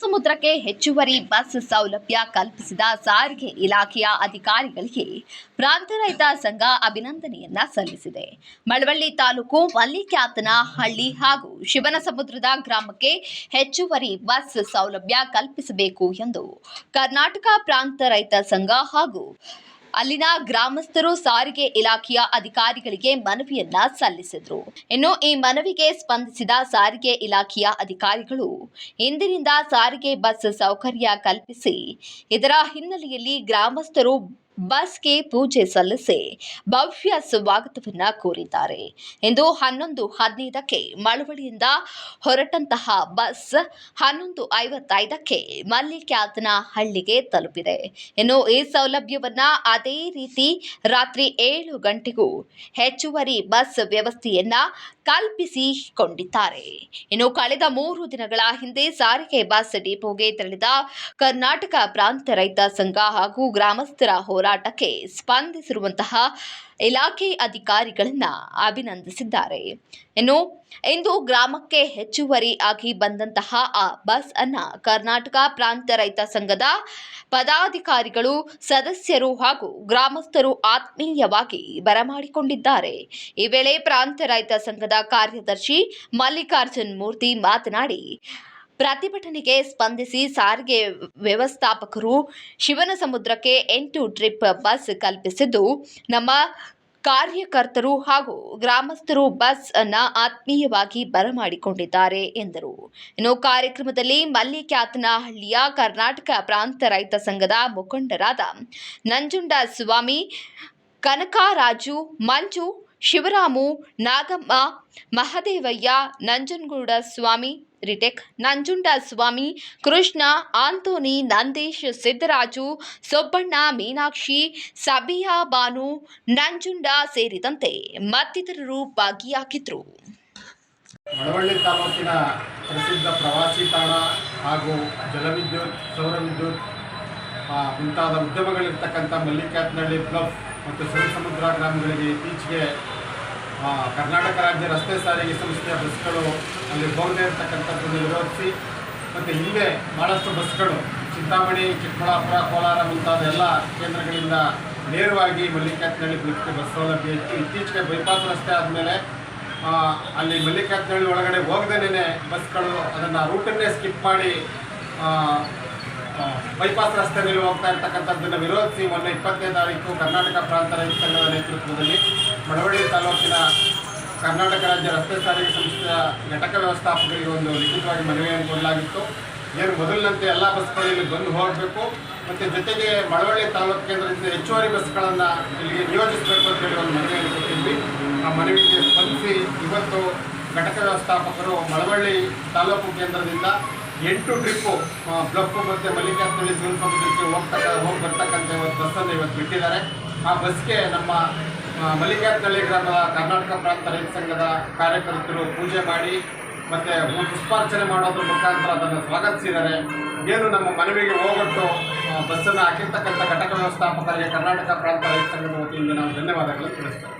ಸಮುದ್ರಕ್ಕೆ ಹೆಚ್ಚುವರಿ ಬಸ್ ಸೌಲಭ್ಯ ಕಲ್ಪಿಸಿದ ಸಾರಿಗೆ ಇಲಾಖೆಯ ಅಧಿಕಾರಿಗಳಿಗೆ ಪ್ರಾಂತ ರೈತ ಸಂಘ ಅಭಿನಂದನೆಯನ್ನ ಸಲ್ಲಿಸಿದೆ. ಮಳವಳ್ಳಿ ತಾಲೂಕು ಮಲ್ಲಿಕ್ಯಾತನ ಹಳ್ಳಿ ಹಾಗೂ ಶಿವನ ಸಮುದ್ರದ ಗ್ರಾಮಕ್ಕೆ ಹೆಚ್ಚುವರಿ ಬಸ್ ಸೌಲಭ್ಯ ಕಲ್ಪಿಸಬೇಕು ಎಂದು ಕರ್ನಾಟಕ ಪ್ರಾಂತ ರೈತ ಸಂಘ ಹಾಗೂ ಅಲ್ಲಿನ ಗ್ರಾಮಸ್ಥರು ಸಾರಿಗೆ ಇಲಾಖೆಯ ಅಧಿಕಾರಿಗಳಿಗೆ ಮನವಿಯನ್ನ ಸಲ್ಲಿಸಿದ್ರು. ಇನ್ನು ಈ ಮನವಿಗೆ ಸ್ಪಂದಿಸಿದ ಸಾರಿಗೆ ಇಲಾಖೆಯ ಅಧಿಕಾರಿಗಳು ಇಂದಿನಿಂದ ಸಾರಿಗೆ ಬಸ್ ಸೌಕರ್ಯ ಕಲ್ಪಿಸಿ, ಇದರ ಹಿನ್ನೆಲೆಯಲ್ಲಿ ಗ್ರಾಮಸ್ಥರು ಬಸ್ಗೆ ಪೂಜೆ ಸಲ್ಲಿಸಿ ಭವ್ಯ ಸ್ವಾಗತವನ್ನ ಕೋರಿದ್ದಾರೆ. ಇಂದು ಹನ್ನೊಂದು ಹದಿನೈದಕ್ಕೆ ಮಳವಳ್ಳಿಯಿಂದ ಹೊರಟಂತಹ ಬಸ್ ಹನ್ನೊಂದು ಐವತ್ತೈದಕ್ಕೆ ಮಲ್ಲಿಕ್ಯಾತನ ಹಳ್ಳಿಗೆ ತಲುಪಿದೆ. ಇನ್ನು ಈ ಸೌಲಭ್ಯವನ್ನ ಅದೇ ರೀತಿ ರಾತ್ರಿ ಏಳು ಗಂಟೆಗೂ ಹೆಚ್ಚುವರಿ ಬಸ್ ವ್ಯವಸ್ಥೆಯನ್ನ ಕಲ್ಪಿಸಿಕೊಂಡಿದ್ದಾರೆ. ಇನ್ನು ಕಳೆದ ಮೂರು ದಿನಗಳ ಹಿಂದೆ ಸಾರಿಗೆ ಬಸ್ ಡಿಪೋಗೆ ತೆರಳಿದ ಕರ್ನಾಟಕ ಪ್ರಾಂತ ರೈತ ಸಂಘ ಹಾಗೂ ಗ್ರಾಮಸ್ಥರ ಹೋರಾಟಕ್ಕೆ ಸ್ಪಂದಿಸಿರುವಂತಹ ಇಲಾಖೆ ಅಧಿಕಾರಿಗಳನ್ನ ಅಭಿನಂದಿಸಿದ್ದಾರೆ. ಇನ್ನು ಇಂದು ಗ್ರಾಮಕ್ಕೆ ಹೆಚ್ಚುವರಿ ಆಗಿ ಬಂದಂತಹ ಆ ಬಸ್ ಅನ್ನ ಕರ್ನಾಟಕ ಪ್ರಾಂತ ರೈತ ಸಂಘದ ಪದಾಧಿಕಾರಿಗಳು, ಸದಸ್ಯರು ಹಾಗೂ ಗ್ರಾಮಸ್ಥರು ಆತ್ಮೀಯವಾಗಿ ಬರಮಾಡಿಕೊಂಡಿದ್ದಾರೆ. ಈ ವೇಳೆ ಪ್ರಾಂತ ರೈತ ಸಂಘದ ಕಾರ್ಯದರ್ಶಿ ಮಲ್ಲಿಕಾರ್ಜುನ್ ಮೂರ್ತಿ ಮಾತನಾಡಿ ಪ್ರತಿಭಟನೆಗೆ ಸ್ಪಂದಿಸಿ ಸಾರಿಗೆ ವ್ಯವಸ್ಥಾಪಕರು ಶಿವನ ಸಮುದ್ರಕ್ಕೆ ಎಂಟು ಟ್ರಿಪ್ ಬಸ್ ಕಲ್ಪಿಸಿದ್ದು, ನಮ್ಮ ಕಾರ್ಯಕರ್ತರು ಹಾಗೂ ಗ್ರಾಮಸ್ಥರು ಬಸ್ ಅನ್ನ ಆತ್ಮೀಯವಾಗಿ ಬರಮಾಡಿಕೊಂಡಿದ್ದಾರೆ ಎಂದರು. ಇನ್ನು ಕಾರ್ಯಕ್ರಮದಲ್ಲಿ ಮಲ್ಲಿಕ್ಯಾತನಹಳ್ಳಿಯ ಕರ್ನಾಟಕ ಪ್ರಾಂತ ರೈತ ಸಂಘದ ಮುಖಂಡರಾದ ನಂಜುಂಡ ಸ್ವಾಮಿ, ಕನಕರಾಜು, ಮಂಜು, ಶಿವರಾಮು, ನಾಗಮ್ಮ, ಮಹದೇವಯ್ಯ, ನಂಜನಗೂಡ ಸ್ವಾಮಿ ರಿಟೆಕ್ ನಂಜುಂಡ ಸ್ವಾಮಿ, ಕೃಷ್ಣ ಆಂತೋನಿ ನಂದೀಶ್, ಸಿದ್ದರಾಜು, ಸೊಬ್ಬಣ್ಣ, ಮೀನಾಕ್ಷಿ, ಸಬಿಯಾ ಬಾನು, ನಂಜುಂಡ ಸೇರಿದಂತೆ ಮತ್ತಿತರರು ಭಾಗಿಯಾಗಿದ್ದರು ಮಳವಳ್ಳಿ ತಾಲೂಕಿನ ಪ್ರಸಿದ್ಧ ಪ್ರವಾಸಿ ತಾಣ ಹಾಗೂ ಜಲವಿದ್ಯುತ್, ಸೌರವಿದ್ಯುತ್ ಮುಂತಾದ ಉದ್ಯಮಗಳಿರ್ತಕ್ಕಂಥ ಮಲ್ಲಿಕಾತ್ನಹಳ್ಳಿ ಕ್ಲಬ್ ಮತ್ತು ಸಮುದ್ರ ಗ್ರಾಮಗಳಿಗೆ ಇತ್ತೀಚೆಗೆ ಕರ್ನಾಟಕ ರಾಜ್ಯ ರಸ್ತೆ ಸಾರಿಗೆ ಸಂಸ್ಥೆಯ ಬಸ್ಗಳು, ಅಲ್ಲಿ ಹೋಗದೇ ಇರತಕ್ಕಂಥದ್ದನ್ನು ವಿರೋಧಿಸಿ ಮತ್ತು ಹಿಂದೆ ಭಾಳಷ್ಟು ಬಸ್ಗಳು, ಚಿಂತಾಮಣಿ, ಚಿಕ್ಕಬಳ್ಳಾಪುರ, ಕೋಲಾರ ಮುಂತಾದ ಎಲ್ಲ ಕೇಂದ್ರಗಳಿಂದ ನೇರವಾಗಿ ಮಲ್ಲಿಕಾತ್ನಹಳ್ಳಿ ಬಿಟ್ಟು ಬಸ್ ಸೌಲಭ್ಯ ಇತ್ತು. ಇತ್ತೀಚೆಗೆ ಬೈಪಾಸ್ ರಸ್ತೆ ಆದಮೇಲೆ ಅಲ್ಲಿ ಮಲ್ಲಿಕಾರ್ಜುನಹಳ್ಳಿ ಒಳಗಡೆ ಹೋಗದೇನೆ ಬಸ್ಗಳು ಅದನ್ನು ರೂಟನ್ನೇ ಸ್ಕಿಪ್ ಮಾಡಿ ಬೈಪಾಸ್ ರಸ್ತೆಯಲ್ಲಿ ಹೋಗ್ತಾ ಇರ್ತಕ್ಕಂಥದ್ದನ್ನು ವಿರೋಧಿಸಿ ಮೊನ್ನೆ ಇಪ್ಪತ್ತನೇ ತಾರೀಕು ಕರ್ನಾಟಕ ಪ್ರಾಂತ ರೈತ ಸಂಘದ ನೇತೃತ್ವದಲ್ಲಿ ಮಳವಳ್ಳಿ ತಾಲೂಕಿನ ಕರ್ನಾಟಕ ರಾಜ್ಯ ರಸ್ತೆ ಸಾರಿಗೆ ಸಂಸ್ಥೆಯ ಘಟಕ ವ್ಯವಸ್ಥಾಪಕರಿಗೆ ಒಂದು ಲಿಖಿತವಾಗಿ ಮನವಿಯನ್ನು ಕೊಡಲಾಗಿತ್ತು. ಏನು ಮೊದಲಿನಂತೆ ಎಲ್ಲ ಬಸ್ಗಳಲ್ಲಿ ಬಂದು ಹೋಗಬೇಕು. ಮತ್ತು ಜೊತೆಗೆ ಮಳವಳ್ಳಿ ತಾಲೂಕು ಕೇಂದ್ರದಿಂದ ಹೆಚ್ಚುವರಿ ಬಸ್ಗಳನ್ನು ಇಲ್ಲಿಗೆ ನಿಯೋಜಿಸಬೇಕು ಅಂತೇಳಿ ಒಂದು ಮನವಿಯನ್ನು ಕೊಟ್ಟಿದ್ವಿ. ಆ ಮನವಿಗೆ ಸ್ಪಂದಿಸಿ ಇವತ್ತು ಘಟಕ ವ್ಯವಸ್ಥಾಪಕರು ಮಳವಳ್ಳಿ ತಾಲೂಕು ಕೇಂದ್ರದಿಂದ ಎಂಟು ಟ್ರಿಪ್ಪು ಬ್ಲಫ್ ಮತ್ತು ಮಲ್ಲಿಕಾರ್ಜುನ ಶಿವನ ಸಮುದ್ರಕ್ಕೆ ಹೋಗ್ತಕ್ಕ, ಹೋಗಿ ಬರ್ತಕ್ಕಂಥ ಇವತ್ತು ಬಸ್ಸನ್ನು ಇವತ್ತು ಬಿಟ್ಟಿದ್ದಾರೆ. ಆ ಬಸ್ಗೆ ನಮ್ಮ ಮಲ್ಲಿಕಾರ್ಜುನಳ್ಳಿ ಗ್ರಾಮದ ಕರ್ನಾಟಕ ಪ್ರಾಂತ ರೈತ ಸಂಘದ ಕಾರ್ಯಕರ್ತರು ಪೂಜೆ ಮಾಡಿ, ಮತ್ತು ಪುಷ್ಪಾರ್ಚನೆ ಮಾಡೋದ್ರ ಮುಖಾಂತರ ಅದನ್ನು ಸ್ವಾಗತಿಸಿದ್ದಾರೆ. ಏನು ನಮ್ಮ ಮನವಿಗೆ ಹೋಗೊಟ್ಟು ಬಸ್ಸನ್ನು ಹಾಕಿರ್ತಕ್ಕಂಥ ಘಟಕ ವ್ಯವಸ್ಥಾಪಕರಿಗೆ ಕರ್ನಾಟಕ ಪ್ರಾಂತ ರೈತ ಸಂಘದ ವತಿಯಿಂದ ನಾವು ಧನ್ಯವಾದಗಳನ್ನು ತಿಳಿಸ್ತೇವೆ